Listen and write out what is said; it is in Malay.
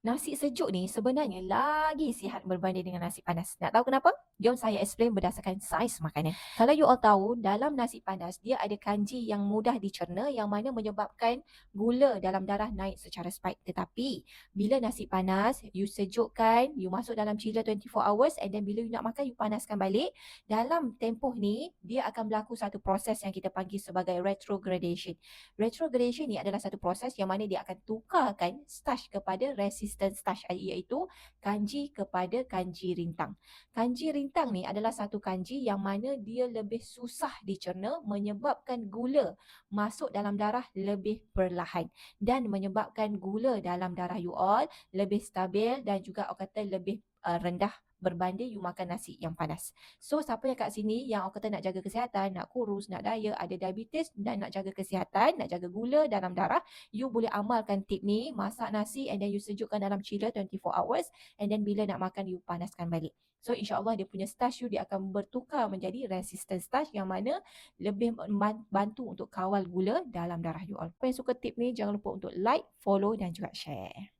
Nasi sejuk ni sebenarnya lagi sihat berbanding dengan nasi panas. Nak tahu kenapa? Jom saya explain berdasarkan saiz makanan. Kalau you all tahu, dalam nasi panas dia ada kanji yang mudah dicerna yang mana menyebabkan gula dalam darah naik secara spike. Tetapi bila nasi panas, you sejukkan, you masuk dalam chiller 24 hours and then bila you nak makan, you panaskan balik. Dalam tempoh ni, dia akan berlaku satu proses yang kita panggil sebagai retrogradation. Retrogradation ni adalah satu proses yang mana dia akan tukarkan starch kepada resistant starch iaitu kanji kepada kanji rintang. Kanji rintang ni adalah satu kanji yang mana dia lebih susah dicerna menyebabkan gula masuk dalam darah lebih perlahan dan menyebabkan gula dalam darah you all lebih stabil dan juga orang kata lebih uh, rendah berbanding you makan nasi yang panas. So siapa yang kat sini yang orang kata nak jaga kesihatan, nak kurus, nak diet, ada diabetes dan nak jaga kesihatan, nak jaga gula dalam darah, you boleh amalkan tip ni, masak nasi and then you sejukkan dalam chiller 24 hours and then bila nak makan you panaskan balik. So insyaAllah dia punya starch you dia akan bertukar menjadi resistant starch yang mana lebih bantu untuk kawal gula dalam darah you all. Apa yang suka tip ni jangan lupa untuk like, follow dan juga share.